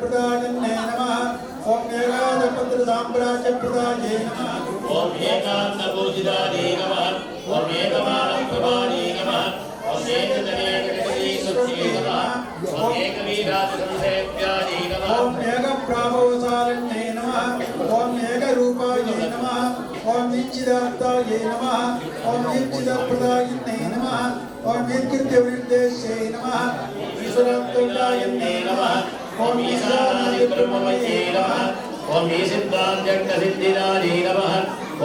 प्रदाय नम ओं वेगादपत्र साम्राज्य प्रदाय नम ओं वेगान्तभूषिदाय नम ओं वेगमानप्रभाय नम ओं वेगदनेकटकटीसुत्ये नम ओं एकवीराजसंसेव्याय नम ओं वेगप्राभवसारण्ये नम ओं वेगरूपाय नम ओं विचिदार्थाय नम ओं विचिदप्रदायिन्ये नम ओं विद्युत्वृद्धेशे नम ईश्वरात्तोटायन्ये नम ఓం ఈశానాది బ్రహ్మమయే నమః ఓం ఈసిద్ధాంత్యక్తసిద్ధిదాదే నమః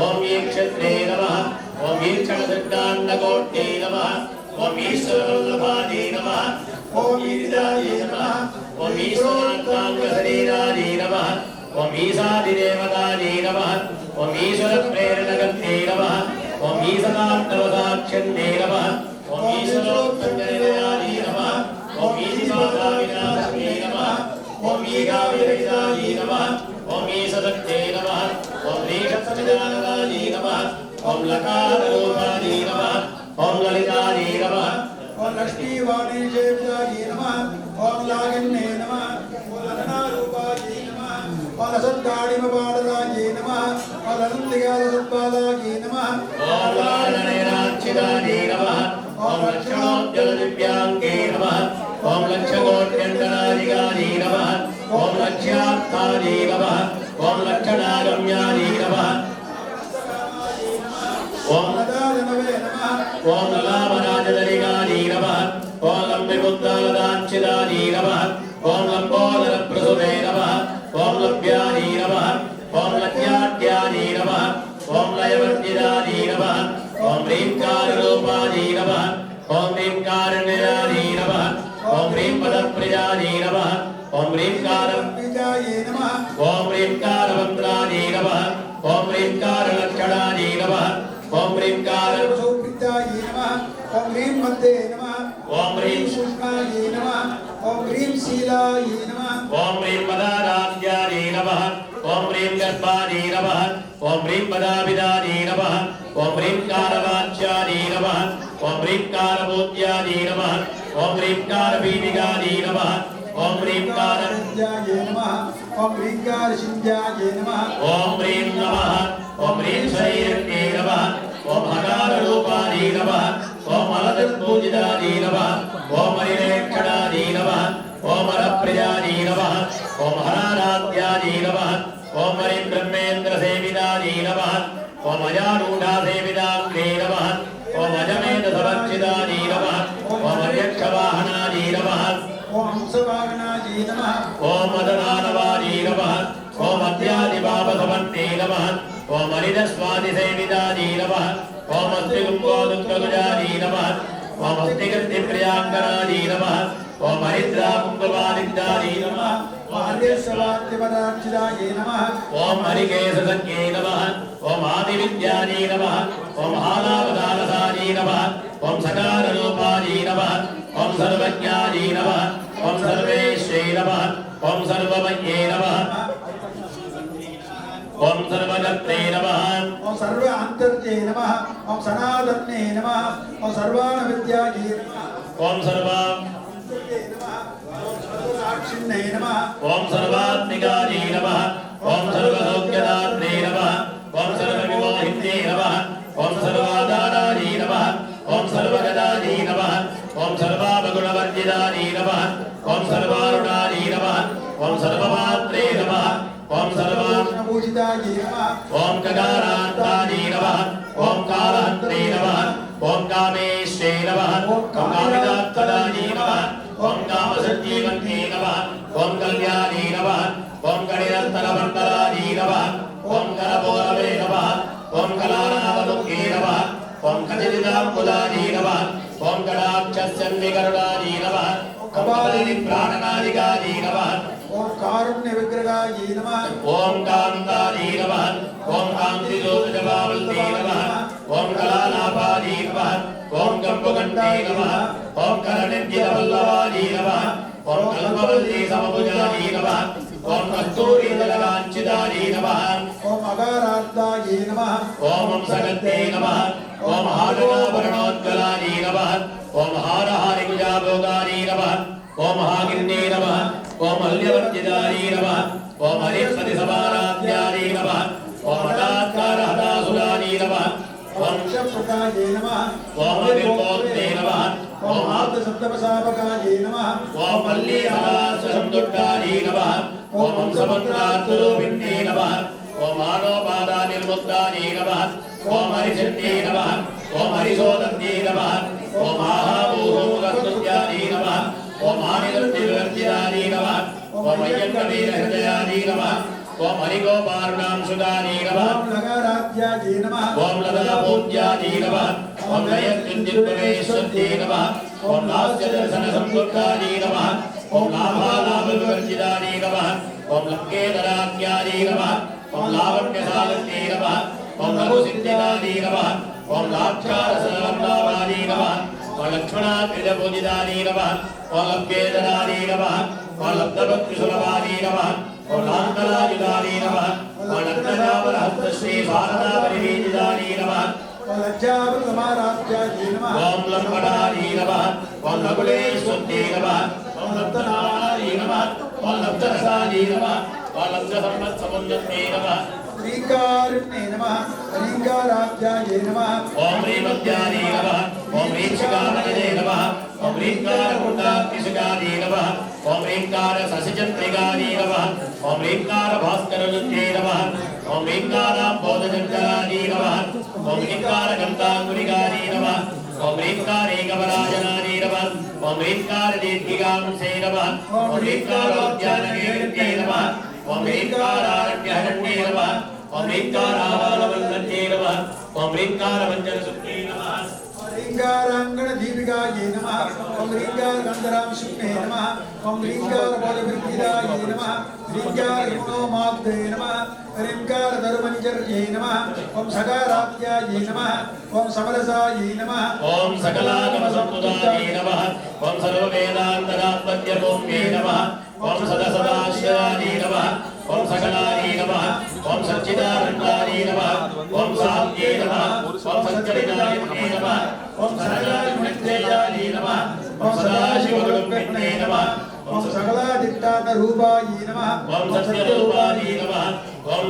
ఓం ఈక్షత్రే నమః ఓం ఈక్షణసిద్ధాంతకోట్యే నమః ఓం ఈశ్వరవల్లభాదే నమః ఓం ఈరిదాయే నమః ఓం ఈశ్వరాంతాంగశరీరాదే నమः ఓం ఈశాదిదేవతాదే నమः ఓం ఈశ్వరప్రేరణగత్తే నమः ఓం ఈశతాంతవసాక్ష్యన్నే నమः ఓం ఓం ईगाविरहितायै नमः ॐ ईशदत्ते नमः ॐ रीषसमिदानायै नमः ॐ लकाररूपायै नमः ॐ ललितायै नमः ॐ लक्ष्मीवाणीजेविदायै नमः ॐ लागिन्ये नमः ॐ लग्नारूपायै नमः ॐ लसद्गाणिमपाडरायै नमः ॐ लनन्दिगालसत्पादायै नमः ॐ लालनेनाक्षिदायै नमः ॐ लक्षणोज्ज्वलदिव्याङ्गे नमः ॐ लक्षकोट्यन्तराधिकायै नमः ఓం లక్ష్యార్థాని నమ. ఓం లక్షణాగమ్యాని నమ ఓం ఓం లలామరాజదరిగాని నమ ఓం లంబిముద్దాలదాంచిదాని నమ ఓం లంబోదర ప్రసుమే నమ. ఓం ह्रीं मध्ये नमः ॐ ह्रीं शुष्कायै नमः ॐ ह्रीं शीलायै नमः ॐ ह्रीं पदाराध्यायै नमः ॐ ह्रीं गर्भायै नमः ॐ ह्रीं पदाभिधायै नमः ॐ ह्रीं कारवाच्यायै नमः ॐ ह्रीं कारभूत्यायै नमः ॐ ह्रीं कारपीठिकायै नमः ॐ ह्रीं कारञ्जायै नमः ॐ ह्रीं कारशिञ्जायै नमः ॐ ह्रीं नमः ॐ ह्रीं शरीरण्ये नमः ॐ हकाररूपायै नमः ఓం అలదత్పూజితాదే నమః ఓం హరిరేక్షణాదే నమః ఓం హరప్రియాదే నమః ఓం హరారాధ్యాదే నమః ఓం హరి బ్రహ్మేంద్ర సేవితాదే నమః ఓం అజారూఢా సేవితాంగే నమః ఓం అజమేధ సమర్చితాదే నమః ఓం అధ్యక్షవాహనాదే నమః ఓం హంసవాహనాయ నమః ఓం మదనానవారీ నమః ఓం అద్యాదిపాపసమన్నే నమః ఓం హరిదస్వాదిసేవితాదీ నమః ఓం అస్త్రిగుంగోదుగ్రగుజాదీ నమః ఓం అస్తికృతిప్రియాంకరాదీ నమః ఓం హరిద్రాకుంకుమాదిగ్ధాదీ నమః ఓం హరిస్వాద్యపదార్చిదాయ నమః ఓం హరికేశసంఖ్యే నమః ఓం ఆదివిద్యాదీ నమః ఓం ఆలావదానసాదీ నమః ఓం సకారరూపాదీ నమః ఓం సర్వజ్ఞాదీ నమః ఓం సర్వేశ్వై నమః ఓం సర్వమయ్యే నమః ఓం సర్వగత్రే సర్వ అంతర్జే నమః ఓం సనాతన్నే నమః ఓం సర్వాణ విద్యాయ నమః ఓం సర్వ అంతర్జే నమః ఓం సర్వసాక్షిణ్యే నమః ఓం సర్వాత్మికాదీ నమః ఓం సర్వసౌఖ్యదాత్రే నమః ఓం సర్వవిమోహితే నమః ఓం సర్వాధారాదీ నమః ఓం సర్వగదాదీ నమః ఓం సర్వావగుణవర్జితాదీ నమః ఓం సర్వారుణాదీ నమః ఓం సర్వమాత్రే నమః ఓం సర్వ పూజితాయ నమః ఓం కగారాంతాదీ నమః ఓం కాలహంత్రే నమః ఓం కామేశ్వే నమః ఓం కామిదాత్పదాదీ నమః ఓం కామసజ్జీవన్నే నమః ఓం కళ్యాణీ నమః ఓం కణిరస్తనమండలాదీ నమః ఓం కరబోరవే నమః ఓం కళానామదుఃఖే నమః ఓం కచిదిదాంబుదాదీ నమః ఓం కడాక్షస్యన్వికరుడాదీ నమః కపాలిని ప్రాణనాదిగాదీ నమః ఓం కారుణ్య విగ్రహాయ నమః ఓం కాంతాదీ నమః ఓం కాంతిజ్యోతిజవావల్తే నమః ఓం కళానాపాదీ నమః ఓం కంపకంఠే నమః ఓం కరణిద్యవల్లవాదీ నమః ఓం కల్పవల్లి సమభుజాదీ నమః ఓం కస్తూరిదలగాంచిదాదీ నమః ఓం అగారార్థాయ నమః ఓం హంసగత్తే నమః ఓం హారనాభరణోజ్వలాదీ నమః ఓం హారహారికుజాభోగాదీ నమః ఓం హాగిన్నే నమః ఓం హరిస్పతి సమారాధ్యారీ నమ ఓం హఠాత్కార హఠాసురారీ నమ ఓం ప్రకాశే నమ ఓం అవిర్మోక్తే నమ ఓం ఆప్త సప్తమశాపకాయే నమ ఓం మల్లీ సదాశందుట్టారీ నమ ఓం హంసమంత్రార్థరూపిణ్యే నమ ఓం మానోపాదా నిర్ముక్తారీ నమ ఓం హరిశక్తి నమ ఓం నమ నమ ఓం ఆనిదృష్టివర్జితారీ నమ ఓం అయ్యంకవీరహృదయారీ నమ ఓం హరిగోపారుణాంశుదారీ నమ నమ ఓం లదా నమ ఓం లయత్యుంజిత్వమేశ్వర్యే నమ ఓం లాస్య దర్శన నమ ఓం లాభాలాభ నమ ఓం నమ ఓం నమ ఓం నమ ఓం నమ ఓం లక్ష్మణాగ్రిజ పూజితాదీ నమ ఓం లంకేదరాదీ నమ ఓం లబ్ధభక్తిసులవాదీ నమ ఓం లాంకలాయుధాదీ నమ ఓం లగ్నజావరహస్తశ్రీ శారదా పరివీజితాదీ నమ లజ్జావృతమారాధ్యాయే నమ ఓం లంబడారీ నమ ఓం నకులేశ్వరీ నమ ఓం లబ్ధనారీ నమ ఓం లబ్ధరసారీ నమ ఓం లబ్ధ సంవత్సమున్నతే నమ శ్రీకారుణ్యే నమ శ్రీకారాధ్యాయే నమ ఓం హ్రీమద్యారీ నమ ఓం హ్రీక్షికామణిదే నమ ఓం హ్రీంకారకుండాగ్నిశికారీ నమ ఓం హ్రీంకార శశిచంద్రికారీ నమ ఓం హ్రీంకార భాస్కరలుద్దే నమ ఓం హ్రీంకారాంబోధజంకరారీ నమ ఓం హ్రీంకార గంగాంగురికారీ నమ ఓం హ్రీంకారేకవరాజనారీ నమ ఓం హ్రీంకార దీర్ఘికాంసే నమ ఓం హ్రీంకారోద్యానవేత్యై నమ ఓం హ్రీంకారారణ్యహరణ్యే నమ ఓం హ్రీంకారావాలవల్లభ్యే నమ ఓం హ్రీంకారవంచనసుఖ్యే నమ శ్రీంగారాంగణ దీపికాయే నమ ఓం శ్రీంగార గంధరాం శుక్నే నమ. ఓం శ్రీంగార బోధవృద్ధిదాయే నమ. శ్రీంగార గుణోమాగ్దే నమ శ్రీంగార ధర్మంజర్యే నమ ఓం సకారాధ్యాయే నమ ఓం సమరసాయే నమ ఓం సకలాగమ సంతుదాయే నమ ఓం సర్వవేదాంతరాత్మజ్ఞభూమ్యే నమ ఓం సదసదాశ్రయాయ నమ. ఓం సకలాయ నమ. ఓం సచ్చిదానందాయ నమ. ఓం సామ్యే నమ. ఓం సత్కరిణాయ నమ. ఓం సరళాయ నమః ఓం సదాశివగుణే నమః ఓం సకలాదిష్టాన రూపాయే నమ ఓం సత్యరూపాయ నమః ఓం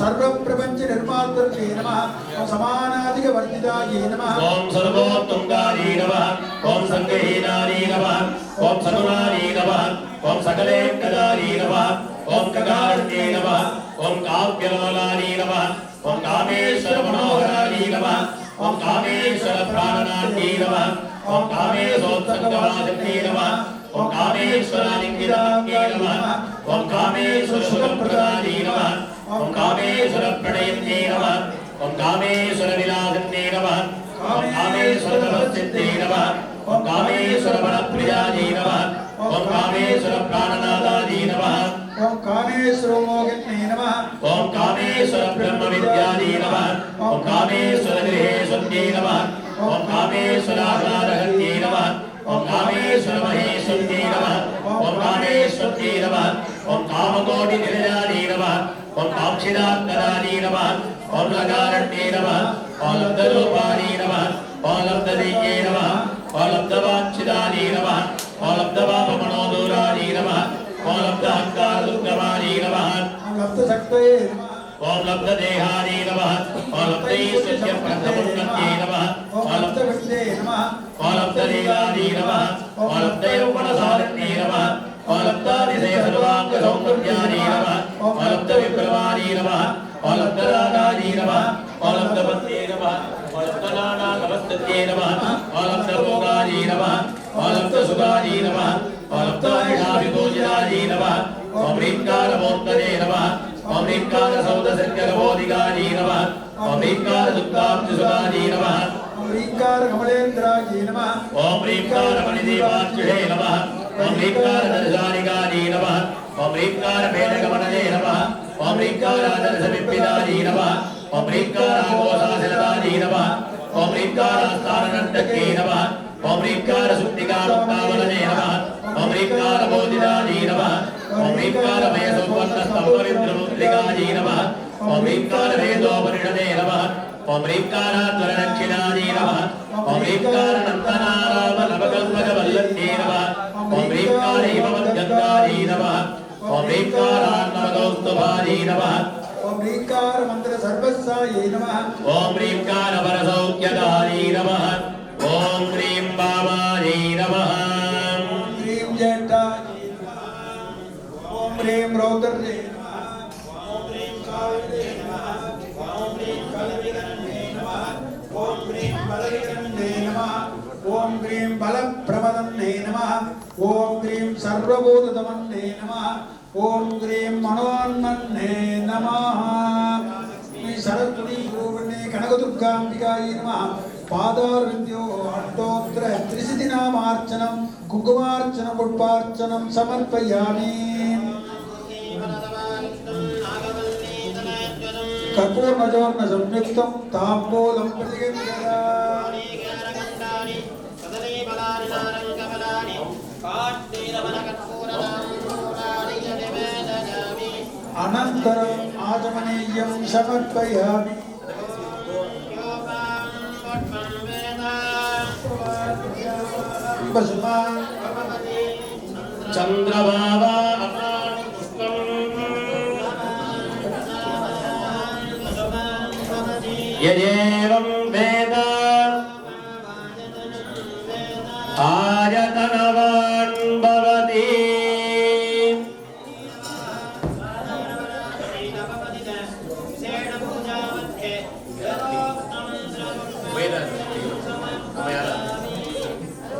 సర్వ ప్రపంచ నిర్మాతృకే నమ ఓం సమానాధిక వర్జితాయే నమ ఓం సర్వోత్తుంగారీ నమః ఓం సంగహీనారీ నమః ఓం సగుణారీ నమః ఓం సకలేకదారీ నమః ఓం కగారణ్యే నమః ఓం కావ్యలోలారీ నమః ఓం కామేశ్వర మనోహరారీ నమః ఓం కామేశ్వర ప్రాణనాథ్యే నమః ఓం కామేశోత్సంగవాసక్తే నమః ఓం కామేశ్వరాలింగిదాగ్యే నమః ఓం కామేశ్వర సుఖప్రదారీ నమః ఓం కామేశ్వర ప్రణయన్యే నమః ఓం కామేశ్వర విలాసన్నే నమః ఓం కామేశ్వర తపస్సిద్ధే నమః ఓం కామేశ్వర వనప్రియాజీ నమః ఓం కామేశ్వర ప్రాణనాదాజీ నమః ఓం కామేశ్వర మోగిన్నే నమ ఓం కామేశ్వర బ్రహ్మ విద్యాజీ నమః ఓం కామేశ్వర గృహేశ్వర్యే నమః ఓం కామేశ్వర ఆహ్లాదహర్యే నమః ఓం కామేశ్వర మహేశ్వర్యే నమః ఓం కామేశ్వర్యే నమః ఓం కామకోటి నిరజానీ నమః ఓం కాంక్షిదాత్తరానీ నమః ఓం లగారణ్యే నమః ఓం లబ్ధరూపానీ నమః ఓం లబ్ధదీయే నమః ఓం లబ్ధవాంఛిదానీ నమః ఓం లబ్ధవాపమనోదూరానీ నమః ఓం లబ్ధహంకారదుర్గమానీ నమః ఓం లబ్ధ శక్తయే నమ ఓం లబ్ధదేహానీ నమః ఓం లబ్ధైశ్వర్య ప్రథమున్నత్యే నమః ఓం ఓం లబ్ధ విద్యే నమ ఓం లబ్ధలీలానీ నమః ఓం లబ్ధయౌవనసారణ్యే నమః ఓం లబ్ధాదిశయ సర్వాంగ సౌందర్యానీ నమః ఓం లబ్ధ విప్లవానీ నమః ఓం లబ్ధరాగానీ నమః ఓం లబ్ధపత్యే నమః ఓం లబ్ధనానా నమస్తత్యే నమః ఓం లబ్ధభోగానీ నమః ఓం లబ్ధసుగానీ నమః ఓం లబ్ధానిషాభిభోజనానీ నమః ఓం హ్రీంకారమూర్తనే నమః ఓం హ్రీంకార సౌదసర్గరబోధిగానీ నమః ఓం హ్రీంకార దుఃఖాబ్జసుగానీ నమః ఓం రీంకార కమలేంద్రాయే నమ ఓం హ్రీంకార మణిదేవార్జుషే నమః ఓం హ్రీంకార దర్శానిగానీ నమః ఓం హ్రీంకార మేఘగమనజే నమః ఓం హ్రీంకార దర్శవిప్పిదానీ నమః ఓం హ్రీంకార ఆఘోషాశిలదానీ నమః ఓం హ్రీంకార స్థాననందకే నమః ఓంకారమయ సంపన్న సంపరిద్రముద్రికాయ నమ. ఓంకారమయ దోపరిణమే నమ. ఓంకార త్వరణక్షిణాయ నమ. ఓంకార నందనారామ నవగల్మగ వల్లే నమ. ఓంకార హిమవద్గంధాయ నమ. ఓంకారాన్నమగౌస్తభాయ నమ. ఓంకార మంత్ర సర్వస్సాయ నమ. ఓంకార వరసౌఖ్యదాయ నమ. ఓం నమః ఓం హ్రీం కాళే నమః ఓం హ్రీం కలవిగణే నమః ఓం హ్రీం బలవిగణే నమః. ఓం హ్రీం బలప్రవదన్నే నమః ఓం హ్రీం సర్వభూతదమన్నే నమః. ఓం హ్రీం మనోన్మన్నే నమః. శ్రీ సరస్వతి రూపిణే కనకదుర్గాంబికాయ నమః. పాదారవింద్యో అష్టోత్తర త్రిశతి నామార్చనం కుంకుమార్చన పుష్పార్చనం సమర్పయామి. కర్పూర్ణజోర్ణ సంయుక్తం తాంబూలం అనంతరం ఆచమనీయం సమర్పయామి చంద్రబాబా यदेवं वेद